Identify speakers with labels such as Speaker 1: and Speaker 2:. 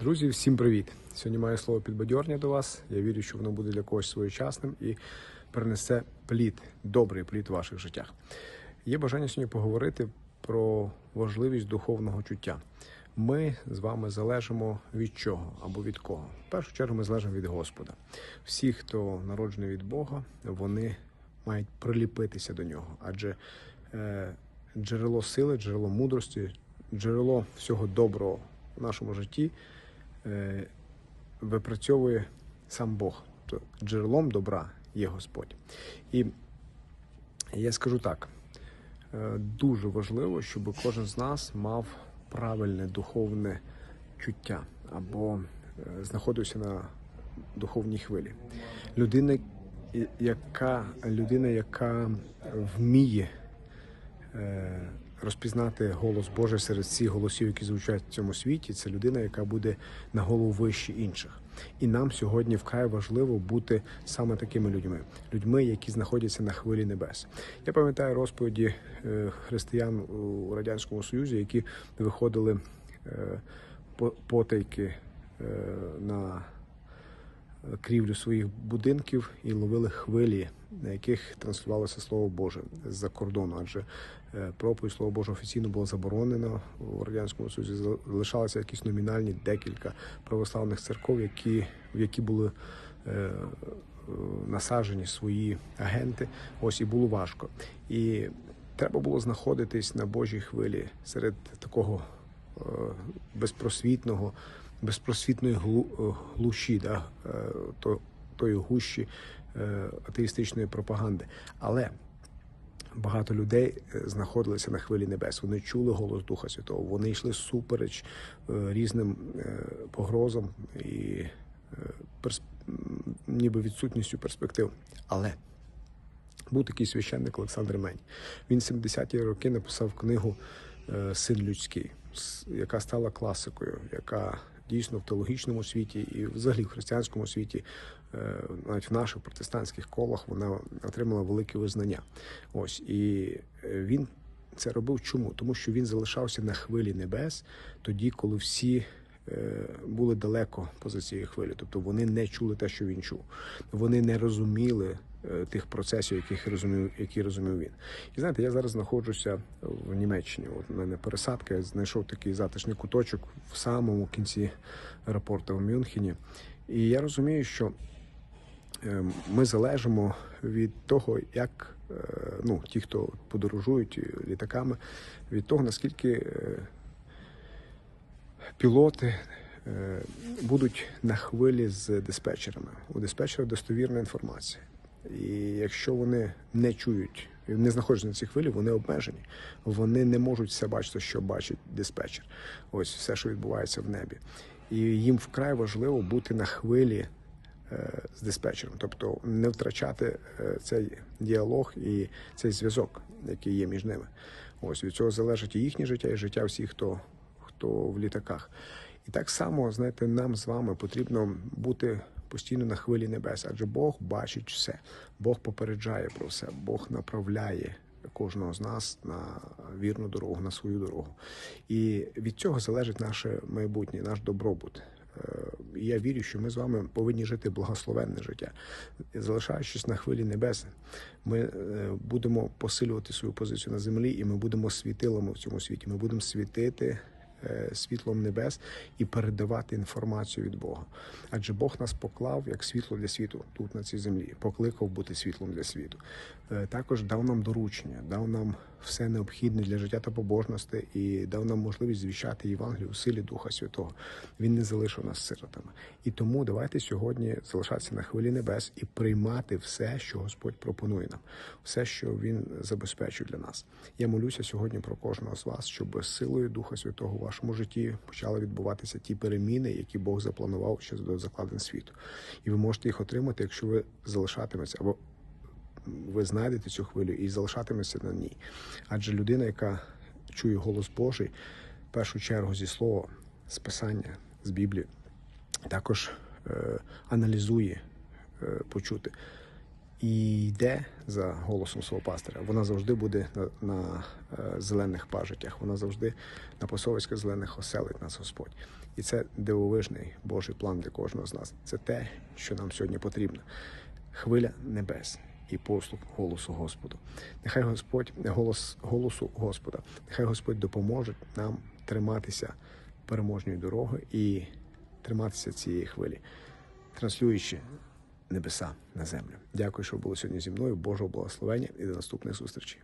Speaker 1: Друзі, всім привіт! Сьогодні маю слово підбадьорення до вас. Я вірю, що воно буде для когось своєчасним і принесе плід, добрий плід у ваших життях. Є бажання сьогодні поговорити про важливість духовного чуття. Ми з вами залежимо від чого або від кого. В першу чергу ми залежимо від Господа. Всі, хто народжений від Бога, вони мають приліпитися до нього, адже е, джерело сили, джерело мудрості, джерело всього доброго в нашому житті випрацьовує сам Бог. Тобто джерелом добра є Господь. І я скажу так: е, дуже важливо, щоб кожен з нас мав правильне духовне чуття або е, знаходився на духовній хвилі. Людина, яка, людина, яка вміє е, розпізнати голос Божий серед всіх голосів, які звучать в цьому світі, це людина, яка буде на голову вище інших. І нам сьогодні вкрай важливо бути саме такими людьми, людьми, які знаходяться на хвилі небес. Я пам'ятаю розповіді е, християн у радянському союзі, які виходили е, по- потайки е, на крівлю своїх будинків і ловили хвилі, на яких транслювалося слово Боже з-за кордону, адже е, проповідь Слова Божого офіційно було заборонено у радянському союзі. Залишалися якісь номінальні декілька православних церков, які в які були е, насаджені свої агенти. Ось і було важко. І треба було знаходитись на Божій хвилі серед такого е, безпросвітного, безпросвітної глу, е, глуші, да, е, то, тої гущі е, атеїстичної пропаганди. Але багато людей знаходилися на хвилі небес. Вони чули голос Духа Святого. Вони йшли супереч різним погрозам і перс... ніби відсутністю перспектив. Але був такий священник Олександр Мень. Він в 70-ті роки написав книгу Син людський, яка стала класикою, яка дійсно в теологічному світі і взагалі в християнському світі, е, навіть в наших протестантських колах, вона отримала велике визнання. Ось і е, він це робив чому? Тому що він залишався на хвилі небес тоді, коли всі були далеко поза цією хвилею. Тобто вони не чули те, що він чув. Вони не розуміли е, тих процесів, яких розумів, які розумів він. І знаєте, я зараз знаходжуся в Німеччині. От у мене пересадка, я знайшов такий затишний куточок в самому кінці аеропорту в Мюнхені. І я розумію, що е, ми залежимо від того, як е, ну, ті, хто подорожують літаками, від того, наскільки е, пілоти е, будуть на хвилі з диспетчерами. У диспетчера достовірна інформація. І якщо вони не чують, не знаходяться на цій хвилі, вони обмежені. Вони не можуть все бачити, що бачить диспетчер. Ось все, що відбувається в небі. І їм вкрай важливо бути на хвилі е, з диспетчером, тобто не втрачати е, цей діалог і цей зв'язок, який є між ними. Ось від цього залежить і їхнє життя, і життя всіх, хто, хто в літаках. І так само, знаєте, нам з вами потрібно бути постійно на хвилі небес, адже Бог бачить все, Бог попереджає про все, Бог направляє кожного з нас на вірну дорогу, на свою дорогу. І від цього залежить наше майбутнє, наш добробут. Е, Я вірю, що ми з вами повинні жити благословенне життя. Залишаючись на хвилі небес, ми е, будемо посилювати свою позицію на землі, і ми будемо світилами в цьому світі. Ми будемо світити світлом небес і передавати інформацію від Бога. Адже Бог нас поклав як світло для світу тут на цій землі, покликав бути світлом для світу. Е, Також дав нам доручення, дав нам все необхідне для життя та побожності і дав нам можливість звіщати Євангелію у силі Духа Святого. Він не залишив нас сиротами. І тому давайте сьогодні залишатися на хвилі небес і приймати все, що Господь пропонує нам, все, що Він забезпечує для нас. Я молюся сьогодні про кожного з вас, щоб силою Духа Святого у вашому житті почали відбуватися ті переміни, які Бог запланував ще до закладин світу. І ви можете їх отримати, якщо ви залишатиметеся або ви знайдете цю хвилю і залишатиметеся на ній. Адже людина, яка чує голос Божий, в першу чергу зі слова, з писання, з Біблії, також е, аналізує е, почути. і йде за голосом свого пастиря, вона завжди буде на, на е, зелених пажитях, вона завжди на посовиськах зелених оселить нас Господь. І це дивовижний Божий план для кожного з нас. Це те, що нам сьогодні потрібно. Хвиля небес і послуг голосу Господу. Нехай Господь голос голосу Господа, нехай Господь допоможе нам триматися переможної дороги і триматися цієї хвилі, транслюючи небеса на землю. Дякую, що були сьогодні зі мною. Божого благословення і до наступних зустрічей.